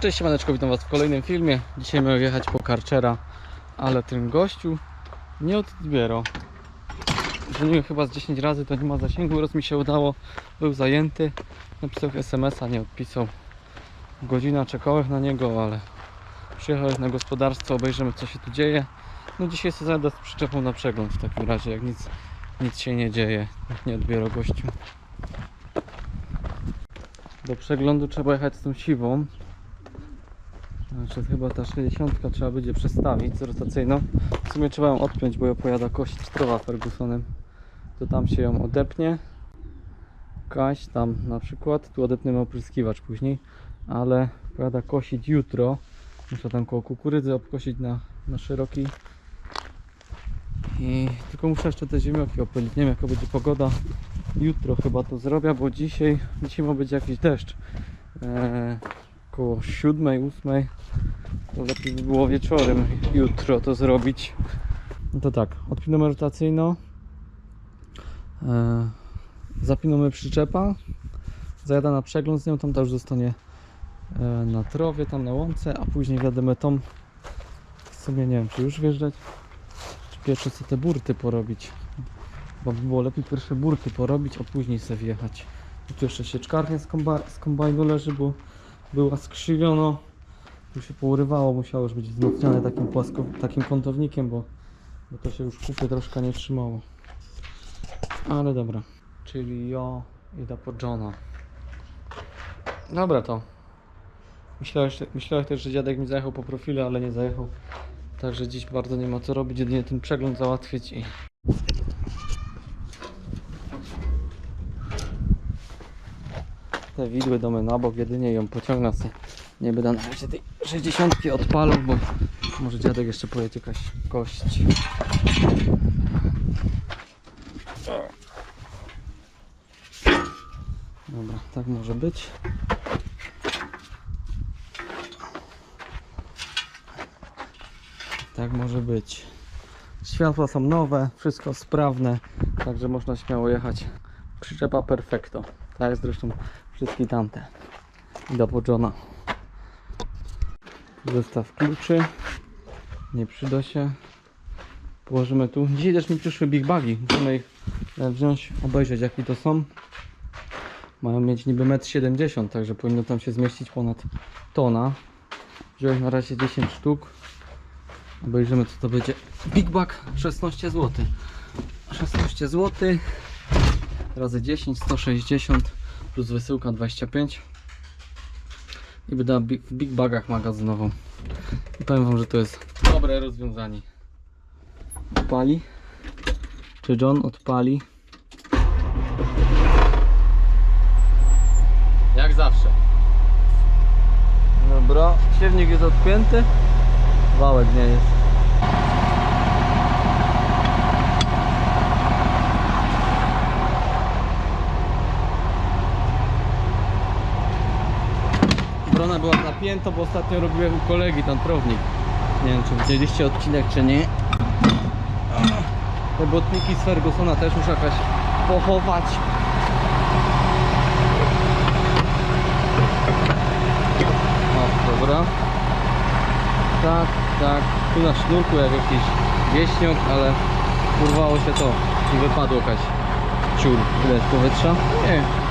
Cześć siemaneczko, witam was w kolejnym filmie. Dzisiaj miałem jechać po Karczera, ale ten gościu nie odbierał. Dzwoniłem chyba z 10 razy, to nie ma zasięgu, raz mi się udało. Był zajęty, napisał SMS-a, nie odpisał. Godzina czekałem na niego, ale przyjechałem na gospodarstwo, obejrzymy co się tu dzieje. No dzisiaj sobie zajadę z przyczepą na przegląd w takim razie, jak nic, nic się nie dzieje, nie odbiera gościu. Do przeglądu trzeba jechać z tą siwą, znaczy chyba ta 60 trzeba będzie przestawić z rotacyjną. W sumie trzeba ją odpiąć, bo ją pojada kość trowa Fergusonem. To tam się ją odepnie. Kaś tam na przykład. Tu odepniemy opryskiwacz później. Ale pojada kosić jutro. Muszę tam koło kukurydzy obkosić na, na szeroki. I tylko muszę jeszcze te ziemioki opylić. Nie wiem jaka będzie pogoda. Jutro chyba to zrobię, bo dzisiaj, dzisiaj ma być jakiś deszcz. Eee, około 7, 8 to lepiej by było wieczorem jutro to zrobić. No to tak, odpinamy rotacyjno. E, zapinamy przyczepa. Zajada na przegląd z nią, tam ta już zostanie e, na trowie, tam na łące a później wiadomo tą w sumie nie wiem czy już wjeżdżać czy pierwsze co te burty porobić. Bo by było lepiej pierwsze burty porobić, a później sobie wjechać. Tu jeszcze sieczkarnia z, komba z kombajnu leży, bo była skrzywiono tu się pourywało, musiało już być wzmocnione takim płasko, takim kątownikiem, bo, bo to się już kupy troszkę nie trzymało. Ale dobra. Czyli ja idę po Johna. Dobra to. Myślałem, myślałem też, że dziadek mi zajechał po profilu, ale nie zajechał. Także dziś bardzo nie ma co robić, jedynie ten przegląd załatwić i... Te widły domy na bok, jedynie ją pociągnę sobie. Nie będę na razie tej 60 odpalał, bo może dziadek jeszcze pojedzie jakaś kość. Dobra, tak może być. Tak może być. Światła są nowe, wszystko sprawne, także można śmiało jechać. Przyczepa perfecto. Tak jak zresztą wszystkie tamte. Do Johna. Zestaw kluczy. Nie przyda się. Położymy tu. Dzisiaj też mi przyszły big bagi. Musimy ich e, wziąć, obejrzeć jakie to są. Mają mieć niby 1,70 m, także powinno tam się zmieścić ponad tona. Wziąłem na razie 10 sztuk. Obejrzymy co to będzie. Big bag 16 zł. 16 zł. Razy 10, 160 plus wysyłka 25 i wyda w big bagach magazynową. I powiem wam, że to jest dobre rozwiązanie. Odpali. Czy John odpali? Jak zawsze. Dobra, siewnik jest odpięty. Wałek nie jest. Napięta, bo ostatnio robiłem u kolegi ten prownik. Nie wiem, czy widzieliście odcinek, czy nie. Te botniki z Fergusona też muszę jakaś pochować. O, dobra. Tak, tak. Tu na sznurku jak jakiś wieśniok, ale urwało się to i wypadło jakaś ciur. Ile jest powietrza? Nie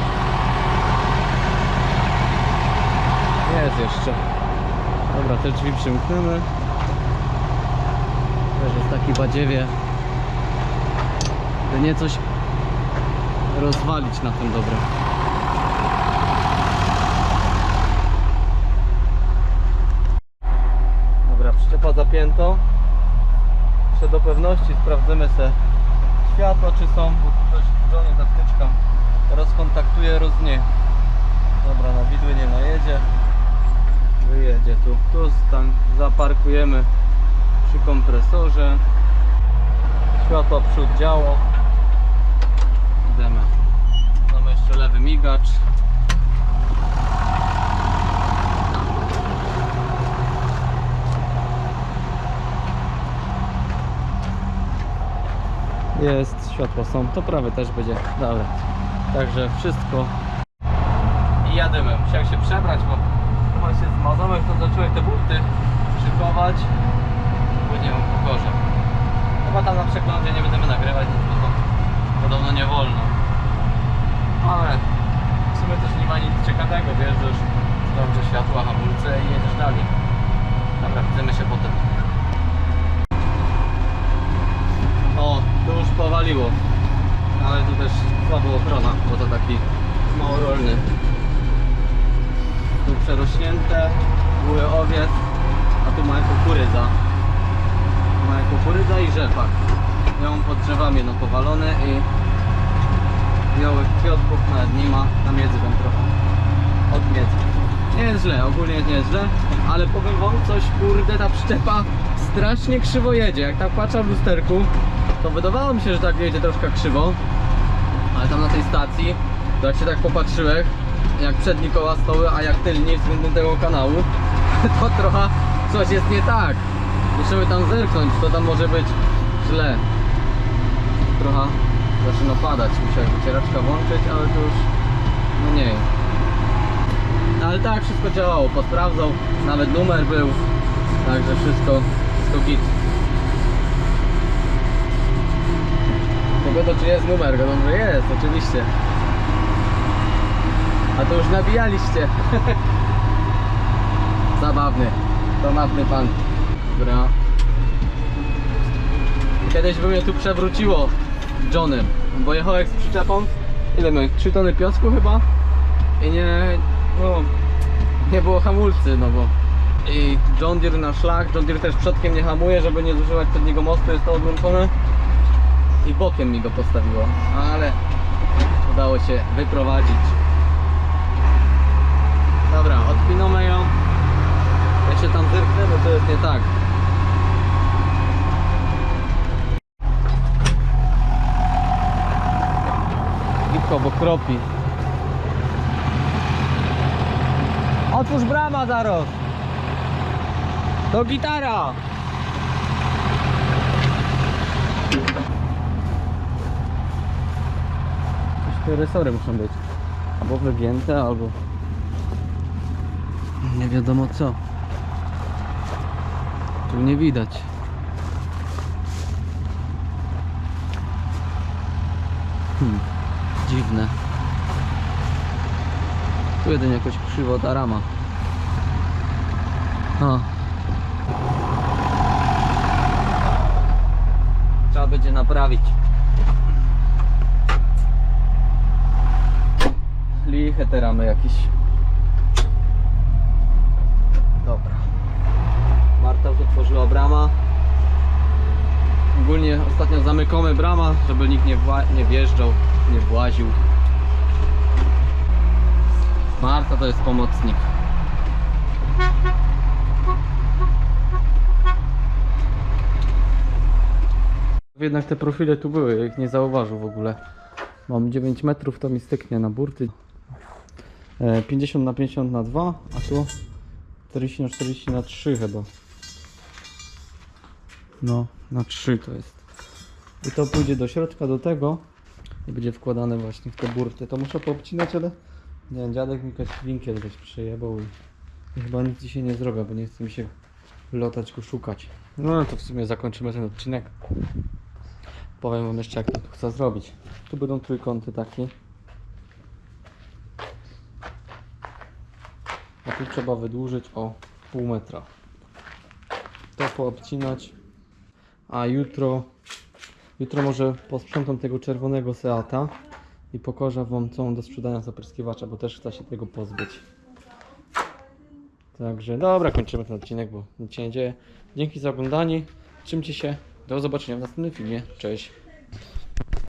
Jest jeszcze. Dobra, te drzwi przymkniemy. Też jest taki badziewie. By nie coś rozwalić na tym dobrem. Dobra, przyczepa zapięto. Jeszcze do pewności sprawdzimy se światła czy są, bo coś Johnny ta wtyczka rozkontaktuje, roznie. Dobra, na widły nie najedzie. Tu. Tu zaparkujemy przy kompresorze. Światło przód działo. Idziemy. Mamy jeszcze lewy migacz. Jest, światła są, to prawy też będzie. Dobra. Także wszystko. I jadymy. Musiałem się przebrać, bo chyba się zmazałem sobie te burty szykować. Później pokorzę. Chyba tam na przeglądzie nie będziemy nagrywać, bo to podobno nie wolno. Ale w sumie też nie ma nic ciekawego, już zdąży światła, hamulce i jedziesz dalej. Dobra, widzimy się potem. O, tu już powaliło. Ale tu też słabo ochrona, bo to taki małorolny. Tu przerośnięte, góry owiec, a tu małe kukurydza. Kukurydza i rzepak. Ją pod drzewami no powalone i białych kwiatków nawet nie ma. Tam miedzy tam trochę. Od miedzy. Nie jest źle, ogólnie nie jest źle, ale powiem wam coś, kurde, ta przyczepa strasznie krzywo jedzie. Jak tak patrzę w lusterku, to wydawało mi się, że tak jedzie troszkę krzywo, ale tam na tej stacji, to jak się tak popatrzyłem, jak przedni koła stoły, a jak tylni względem tego kanału, to trochę coś jest nie tak. Musimy tam zerknąć, to tam może być źle. Trochę zaczyna padać, musiałem wycieraczka włączyć, ale to już no nie. Ale tak, wszystko działało, posprawdzał, nawet numer był, także wszystko, wszystko git. Tylko to czy jest numer, wiadomo, że jest, oczywiście. A to już nabijaliście. Zabawny, zabawny pan. Dobra. Kiedyś by mnie tu przewróciło Johnem, bo jechałem z przyczepą, ile miałem, 3 tony piasku chyba i nie, no, nie było hamulcy, no bo i John Deere na szlak, John Deere też przodkiem nie hamuje, żeby nie zużywać przedniego mostu, jest to odłączone i bokiem mi go postawiło, ale udało się wyprowadzić. Dobra, odpinamy ją. Jak się tam zerknę, no to jest nie tak. Bo kropi. Otwórz brama zaraz. To gitara. Coś te resory muszą być. Albo wygięte, albo... Nie wiadomo co. Tu nie widać. Hmm, dziwne. Tu jedynie jakoś krzywo ta rama. O. Trzeba będzie naprawić. Liche te ramy jakieś. Dobra. Marta już otworzyła brama. Ogólnie ostatnio zamykamy brama, żeby nikt nie, nie wjeżdżał, nie właził. Marta to jest pomocnik. Jednak te profile tu były, ja ich nie zauważył w ogóle. Mam 9 metrów, to mi styknie na burty. E, 50 na 50 na 2, a tu 40 na 40 na 3 chyba. No, na 3 to jest. I to pójdzie do środka, do tego i będzie wkładane właśnie w te burty. To muszę poobcinać, ale nie wiem, dziadek mi jakiś winkiel gdzieś przejebał i, i chyba nic dzisiaj nie zrobię, bo nie chce mi się lotać go szukać. No to w sumie zakończymy ten odcinek. Powiem wam jeszcze jak to chcę zrobić. Tu będą trójkąty takie. A tu trzeba wydłużyć o pół metra. To poobcinać. A jutro, jutro może posprzątam tego czerwonego Seata i pokażę wam co do sprzedania z bo też chcę się tego pozbyć. Także dobra, kończymy ten odcinek, bo nic się nie dzieje. Dzięki za oglądanie. Trzymcie się. Do zobaczenia w następnym filmie. Cześć.